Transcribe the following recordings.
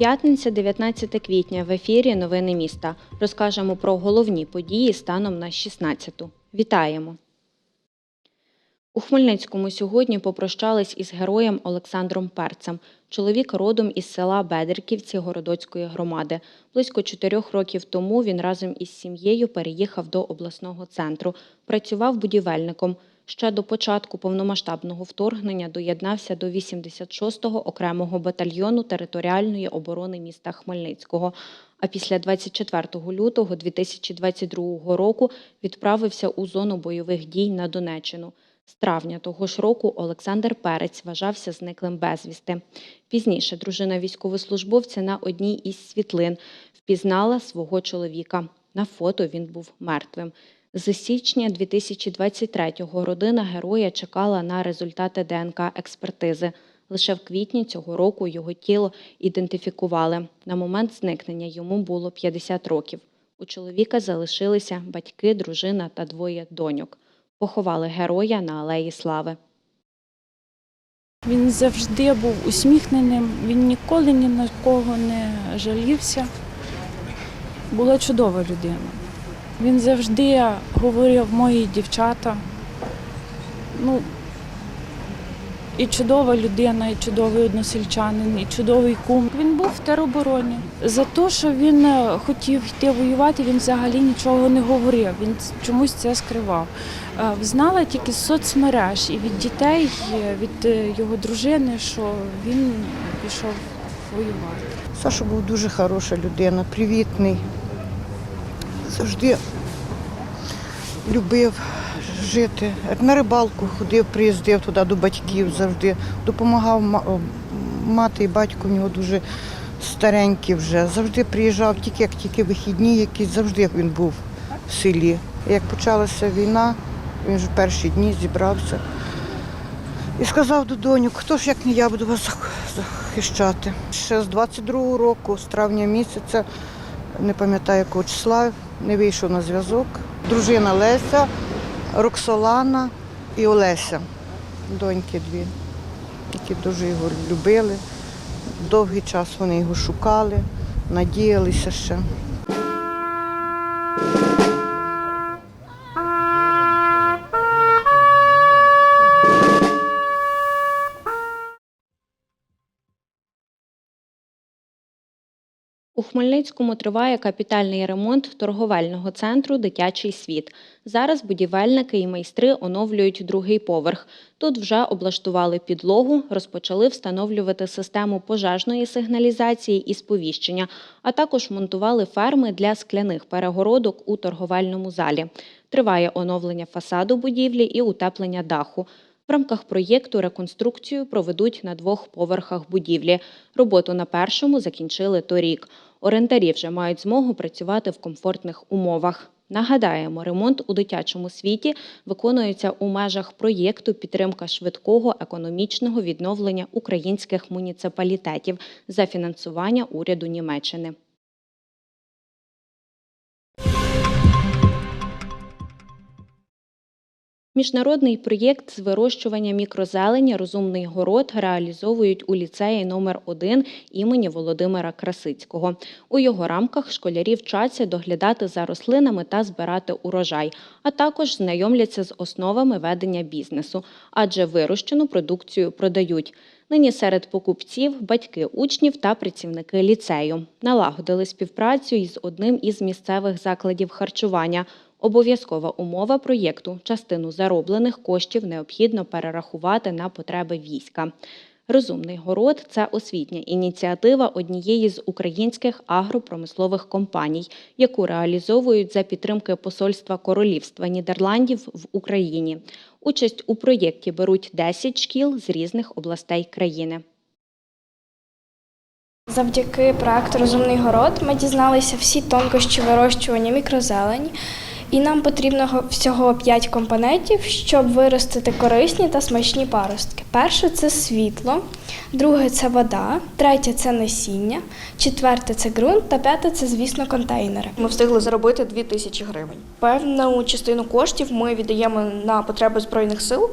П'ятниця, 19 квітня. В ефірі Новини міста. Розкажемо про головні події станом на 16-ту. Вітаємо! У Хмельницькому сьогодні попрощались із героєм Олександром Перцем. Чоловік родом із села Бедерківці Городоцької громади. Близько чотирьох років тому він разом із сім'єю переїхав до обласного центру. Працював будівельником. Ще до початку повномасштабного вторгнення доєднався до 86-го окремого батальйону територіальної оборони міста Хмельницького. А після 24 лютого 2022 року відправився у зону бойових дій на Донеччину. З травня того ж року Олександр Перець вважався зниклим безвісти. Пізніше дружина військовослужбовця на одній із світлин впізнала свого чоловіка. На фото він був мертвим. З січня 2023-го родина героя чекала на результати ДНК-експертизи. Лише в квітні цього року його тіло ідентифікували. На момент зникнення йому було 50 років. У чоловіка залишилися батьки, дружина та двоє доньок. Поховали героя на Алеї Слави. Він завжди був усміхненим, він ніколи ні на кого не жалівся. Була чудова людина. Він завжди говорив мої дівчата. Ну, і чудова людина, і чудовий односельчанин, і чудовий кум. Він був в теробороні. За те, що він е, хотів йти воювати, він взагалі нічого не говорив. Він чомусь це скривав. Е, Знала тільки з соцмереж і від дітей, і від е, його дружини, що він пішов воювати. Саша був дуже хороша людина, привітний. Завжди любив жити. На рибалку ходив, приїздив туди до батьків завжди. Допомагав мати і батько в нього дуже старенькі вже. Завжди приїжджав, тільки як тільки вихідні якісь, завжди він був в селі. Як почалася війна, він ж в перші дні зібрався. І сказав до доньок, хто ж як не я буду вас захищати. Ще з 22-го року, з травня місяця, не пам'ятаю якого числа, не вийшов на зв'язок. Дружина Леся, Роксолана і Олеся, доньки дві, які дуже його любили. Довгий час вони його шукали, надіялися ще. У Хмельницькому триває капітальний ремонт торговельного центру Дитячий світ. Зараз будівельники і майстри оновлюють другий поверх. Тут вже облаштували підлогу, розпочали встановлювати систему пожежної сигналізації і сповіщення, а також монтували ферми для скляних перегородок у торговельному залі. Триває оновлення фасаду будівлі і утеплення даху. В рамках проєкту реконструкцію проведуть на двох поверхах будівлі. Роботу на першому закінчили торік. Орендарі вже мають змогу працювати в комфортних умовах. Нагадаємо, ремонт у дитячому світі виконується у межах проєкту підтримка швидкого економічного відновлення українських муніципалітетів за фінансування уряду Німеччини. Міжнародний проєкт з вирощування мікрозелені Розумний город реалізовують у ліцеї номер 1 імені Володимира Красицького. У його рамках школярі вчаться доглядати за рослинами та збирати урожай, а також знайомляться з основами ведення бізнесу, адже вирощену продукцію продають. Нині серед покупців батьки учнів та працівники ліцею налагодили співпрацю із одним із місцевих закладів харчування. Обов'язкова умова проєкту частину зароблених коштів необхідно перерахувати на потреби війська. Розумний город це освітня ініціатива однієї з українських агропромислових компаній, яку реалізовують за підтримки Посольства Королівства Нідерландів в Україні. Участь у проєкті беруть 10 шкіл з різних областей країни. Завдяки проекту Розумний город ми дізналися всі тонкощі вирощування мікрозелені І нам потрібно всього 5 компонентів, щоб виростити корисні та смачні паростки. Перше це світло, друге це вода, третє це насіння, четверте це ґрунт та п'яте це, звісно, контейнери. Ми встигли заробити 2 тисячі гривень. Певну частину коштів ми віддаємо на потреби збройних сил.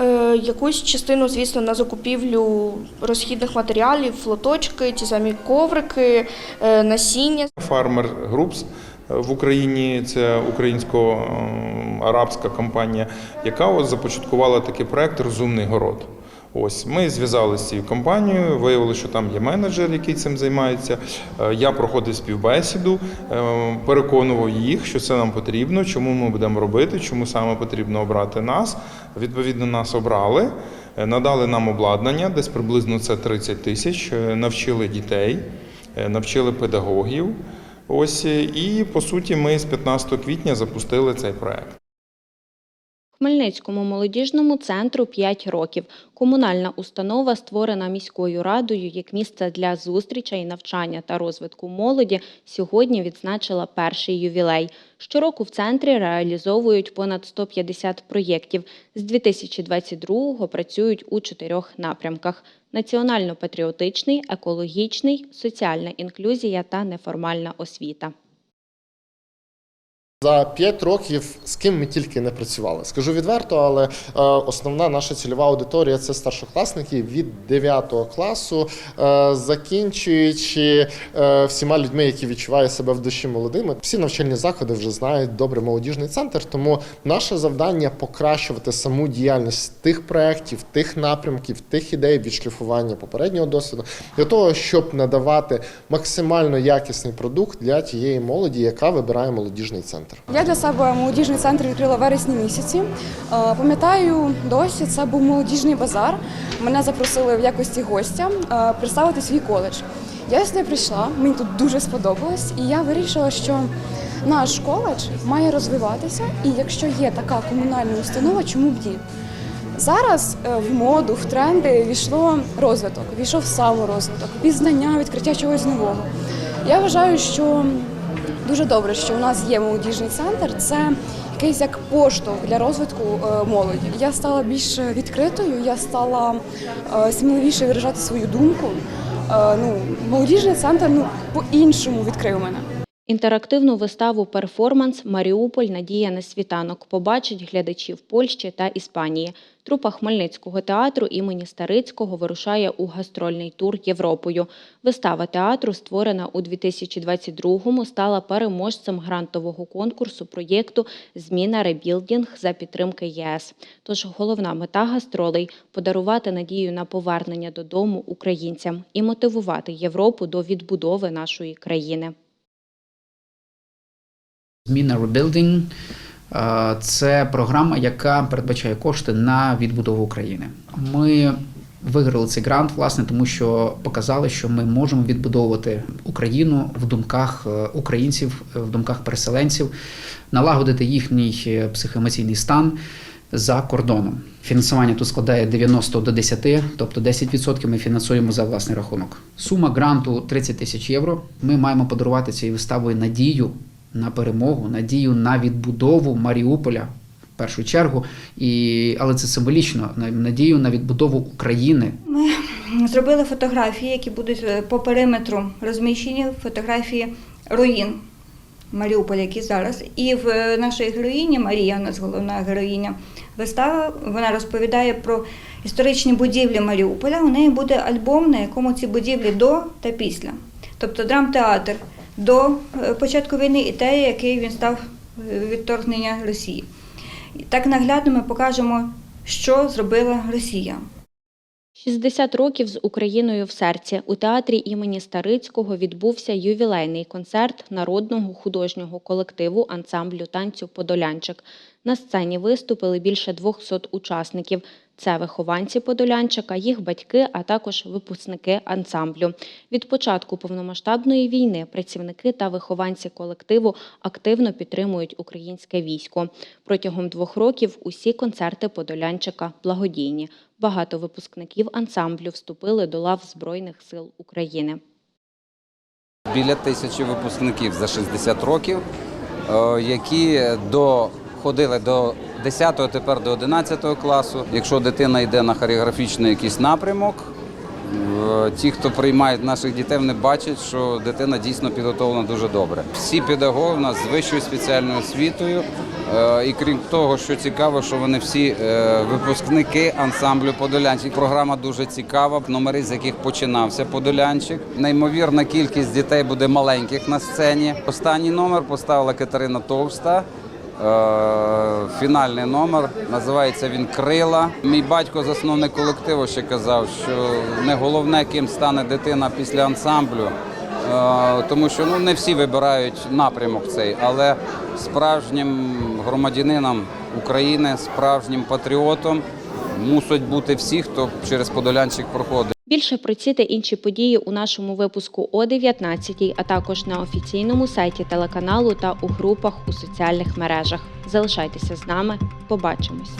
Е, Якусь частину, звісно, на закупівлю розхідних матеріалів, флоточки, ті самі коврики, е, насіння. Фармер Групс в Україні це українсько-арабська компанія, яка започаткувала такий проект Розумний город. Ось ми зв'язалися з цією компанією, виявили, що там є менеджер, який цим займається. Е, Я проходив співбесіду, е, переконував їх, що це нам потрібно, чому ми будемо робити, чому саме потрібно обрати нас. Відповідно, нас обрали, е, надали нам обладнання, десь приблизно це 30 тисяч, навчили дітей, навчили педагогів. Ось е, і по суті, ми з 15 квітня запустили цей проект. Хмельницькому молодіжному центру 5 років. Комунальна установа, створена міською радою як місце для зустрічей, навчання та розвитку молоді, сьогодні відзначила перший ювілей. Щороку в центрі реалізовують понад 150 проєктів. З 2022-го працюють у чотирьох напрямках: національно-патріотичний, екологічний, соціальна інклюзія та неформальна освіта. За п'ять років з ким ми тільки не працювали. Скажу відверто, але е, основна наша цільова аудиторія це старшокласники від 9 класу, е, закінчуючи е, всіма людьми, які відчувають себе в душі молодими. Всі навчальні заходи вже знають добре молодіжний центр. Тому наше завдання покращувати саму діяльність тих проєктів, тих напрямків, тих ідей відшліфування попереднього досвіду для того, щоб надавати максимально якісний продукт для тієї молоді, яка вибирає молодіжний центр. Я для себе молодіжний центр відкрила вересні місяці. Е, Пам'ятаю, досі це був молодіжний базар. Мене запросили в якості гостя е, представити свій коледж. Я сюди прийшла, мені тут дуже сподобалось, і я вирішила, що наш коледж має розвиватися, і якщо є така комунальна установа, чому б ні? Зараз е, в моду, в тренди війшло розвиток, війшов саморозвиток, пізнання, відкриття чогось нового. Я вважаю, що дуже добре, що у нас є молодіжний центр. Це якийсь як поштовх для розвитку е, молоді. Я стала більш відкритою, я стала е, сміливіше виражати свою думку. Е, Ну, молодіжний центр ну по-іншому відкрив мене. Інтерактивну виставу «Перформанс. Маріуполь. Надія на світанок» побачать глядачі в Польщі та Іспанії. Трупа Хмельницького театру імені Старицького вирушає у гастрольний тур Європою. Вистава театру, створена у 2022-му, стала переможцем грантового конкурсу проєкту «Зміна ребілдінг» за підтримки ЄС. Тож головна мета гастролей – подарувати надію на повернення додому українцям і мотивувати Європу до відбудови нашої країни. Зміна Rebuilding це програма, яка передбачає кошти на відбудову України. Ми виграли цей грант, власне, тому що показали, що ми можемо відбудовувати Україну в думках е, українців, е, в думках переселенців, налагодити їхній е, психоемоційний стан. За кордоном фінансування тут складає 90 до 10, тобто 10% ми фінансуємо за власний рахунок. Сума гранту 30 тисяч євро. Ми маємо подарувати цією виставою надію на перемогу, надію на відбудову Маріуполя в першу чергу, і, але це символічно на- надію на відбудову України. Ми зробили фотографії, які будуть е, по периметру розміщені, фотографії руїн Маріуполя, які зараз. І в е, нашій героїні Марія, у нас головна героїня вистава, вона розповідає про історичні будівлі Маріуполя. У неї буде альбом, на якому ці будівлі до та після. Тобто драмтеатр до е, початку війни і те, який він став е, відторгнення Росії. Так наглядно ми покажемо, що зробила Росія. 60 років з Україною в серці у театрі імені Старицького відбувся ювілейний концерт народного художнього колективу ансамблю танцю Подолянчик. На сцені виступили більше 200 учасників. Це вихованці Подолянчика, їх батьки, а також випускники ансамблю. Від початку повномасштабної війни працівники та вихованці колективу активно підтримують українське військо. Протягом двох років усі концерти Подолянчика благодійні. Багато випускників ансамблю вступили до лав Збройних сил України. Біля тисячі випускників за 60 років. е, які доходили до 10-го, тепер до 11 класу. Якщо дитина йде на хореографічний якийсь напрямок, е, ті, хто приймають наших дітей, вони бачать, що дитина дійсно підготовлена дуже добре. Всі педагоги у нас з вищою спеціальною освітою. Е, І крім того, що цікаво, що вони всі е, випускники ансамблю Подолянчик. Програма дуже цікава, номери з яких починався Подолянчик. Неймовірна кількість дітей буде маленьких на сцені. Останній номер поставила Катерина Товста. Е, Фінальний номер називається він Крила. Мій батько, засновник колективу, ще казав, що не головне, ким стане дитина після ансамблю, Е, тому що ну не всі вибирають напрямок цей, але справжнім громадянином України, справжнім патріотом мусять бути всі, хто через Подолянчик проходить. Більше про ці та інші події у нашому випуску о 19 а також на офіційному сайті телеканалу та у групах у соціальних мережах. Залишайтеся з нами. Побачимось.